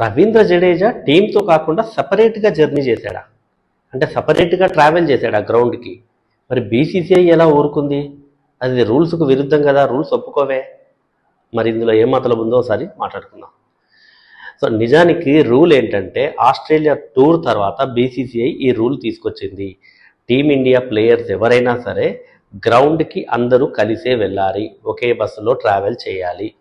రవీంద్ర జడేజా టీంతో కాకుండా సపరేట్గా జర్నీ చేశాడా? అంటే సపరేట్గా ట్రావెల్ చేశాడా గ్రౌండ్కి మరి బీసీసీఐ ఎలా ఊరుకుంది? అది రూల్స్కు విరుద్ధం కదా రూల్స్ ఒప్పుకోవే. మరి ఇందులో ఏం మతలబు ఉందో ఒకసారి మాట్లాడుకుందాం. సో నిజానికి రూల్ ఏంటంటే ఆస్ట్రేలియా టూర్ తర్వాత బీసీసీఐ ఈ రూల్ తీసుకొచ్చింది. టీమిండియా ప్లేయర్స్ ఎవరైనా సరే గ్రౌండ్కి అందరూ కలిసే వెళ్ళాలి ఒకే బస్సులో ట్రావెల్ చేయాలి.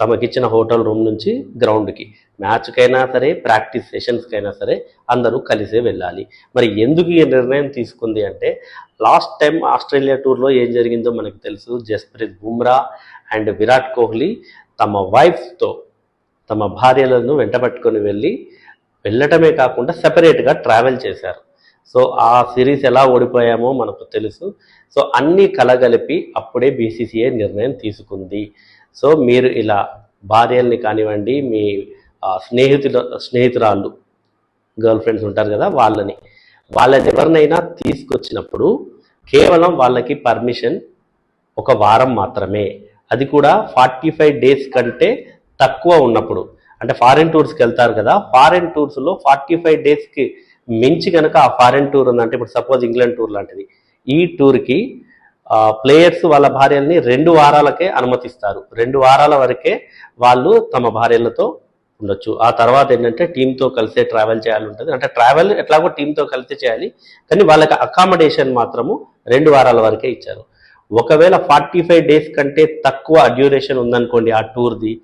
తమకిచ్చిన హోటల్ రూమ్ నుంచి గ్రౌండ్కి. మ్యాచ్కైనా సరే ప్రాక్టీస్ సెషన్స్కైనా సరే అందరూ కలిసే వెళ్ళాలి. మరి ఎందుకు ఈ నిర్ణయం తీసుకుంది అంటే లాస్ట్ టైం ఆస్ట్రేలియా టూర్లో ఏం జరిగిందో మనకు తెలుసు. జస్ప్రీత్ బుమ్రా అండ్ విరాట్ కోహ్లీ తమ వైఫ్తో తమ భార్యలను వెంటబట్టుకొని వెళ్ళి వెళ్ళటమే కాకుండా సెపరేట్గా ట్రావెల్ చేశారు. సో ఆ సిరీస్ ఎలా ఓడిపోయామో మనకు తెలుసు. సో అన్నీ కలగలిపి అప్పుడే బీసీసీఐ నిర్ణయం తీసుకుంది. సో మీరు ఇలా భార్యల్ని కానివ్వండి మీ స్నేహితుల స్నేహితురాళ్ళు గర్ల్ ఫ్రెండ్స్ ఉంటారు కదా వాళ్ళని వాళ్ళని ఎవరినైనా తీసుకొచ్చినప్పుడు కేవలం వాళ్ళకి పర్మిషన్ ఒక వారం మాత్రమే. అది కూడా ఫార్టీ ఫైవ్ డేస్ కంటే తక్కువ ఉన్నప్పుడు. అంటే ఫారెన్ టూర్స్కి వెళ్తారు కదా ఫారెన్ టూర్స్లో ఫార్టీ ఫైవ్ డేస్కి మించి కనుక ఆ ఫారెన్ టూర్ ఉందంటే ఇప్పుడు సపోజ్ ఇంగ్లాండ్ టూర్ లాంటిది ఈ టూర్కి ప్లేయర్స్ వాళ్ళ భార్యల్ని రెండు వారాలకే అనుమతిస్తారు. రెండు వారాల వరకే వాళ్ళు తమ భార్యలతో ఉండొచ్చు. ఆ తర్వాత ఏంటంటే టీంతో కలిసే ట్రావెల్ చేయాలి ఉంటుంది. అంటే ట్రావెల్ ఎట్లాగో టీంతో కలిసి చేయాలి. కానీ వాళ్ళకి అకామిడేషన్ మాత్రము రెండు వారాల వరకే ఇచ్చారు. ఒకవేళ ఫార్టీ ఫైవ్ డేస్ కంటే తక్కువ డ్యూరేషన్ ఉందనుకోండి ఆ టూర్ది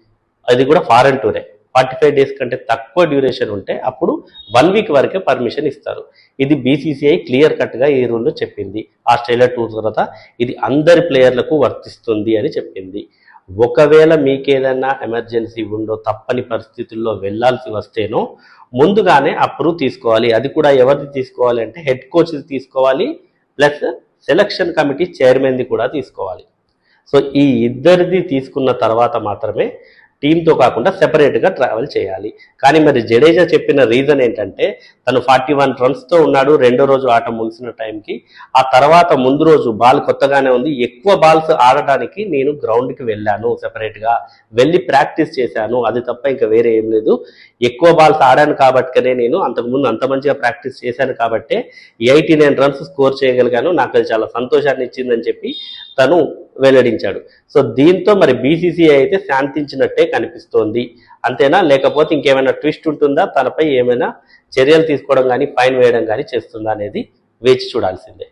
అది కూడా ఫారెన్ టూరే ఫార్టీ ఫైవ్ డేస్ కంటే తక్కువ డ్యూరేషన్ ఉంటే అప్పుడు వన్ వీక్ వరకే పర్మిషన్ ఇస్తారు. ఇది బీసీసీఐ క్లియర్ కట్గా ఈ రూల్లో చెప్పింది. ఆస్ట్రేలియా టూర్ తర్వాత ఇది అందరి ప్లేయర్లకు వర్తిస్తుంది అని చెప్పింది. ఒకవేళ మీకేదైనా ఎమర్జెన్సీ ఉందో తప్పని పరిస్థితుల్లో వెళ్ళాల్సి వస్తేనో ముందుగానే అప్రూవ్ తీసుకోవాలి. అది కూడా ఎవరిది తీసుకోవాలి అంటే హెడ్ కోచ్ తీసుకోవాలి ప్లస్ సెలక్షన్ కమిటీ చైర్మన్ది కూడా తీసుకోవాలి. సో ఈ ఇద్దరిది తీసుకున్న తర్వాత మాత్రమే టీంతో కాకుండా సెపరేట్గా ట్రావెల్ చేయాలి. కానీ మరి జడేజా చెప్పిన రీజన్ ఏంటంటే తను ఫార్టీ వన్ రన్స్తో ఉన్నాడు రెండో రోజు ఆట ముగిసిన టైంకి. ఆ తర్వాత ముందు రోజు బాల్ కొత్తగానే ఉంది. ఎక్కువ బాల్స్ ఆడడానికి నేను గ్రౌండ్కి వెళ్ళాను సెపరేట్గా. వెళ్ళి ప్రాక్టీస్ చేశాను. అది తప్ప ఇంకా వేరే ఏం లేదు. ఎక్కువ బాల్స్ ఆడాను కాబట్టికనే నేను అంతకుముందు అంత మంచిగా ప్రాక్టీస్ చేశాను కాబట్టే ఎయిటీ నైన్ రన్స్ స్కోర్ చేయగలిగాను. నాకు అది చాలా సంతోషాన్ని ఇచ్చిందని చెప్పి తను వెల్లడించాడు. సో దీంతో మరి బీసీసీఐ అయితే శాంతించినట్టే కనిపిస్తోంది. అంతేనా? లేకపోతే ఇంకేమైనా ట్విస్ట్ ఉంటుందా? తనపై ఏమైనా చర్యలు తీసుకోవడం కానీ ఫైన్ వేయడం కానీ చేస్తుందా అనేది వేచి చూడాల్సిందే.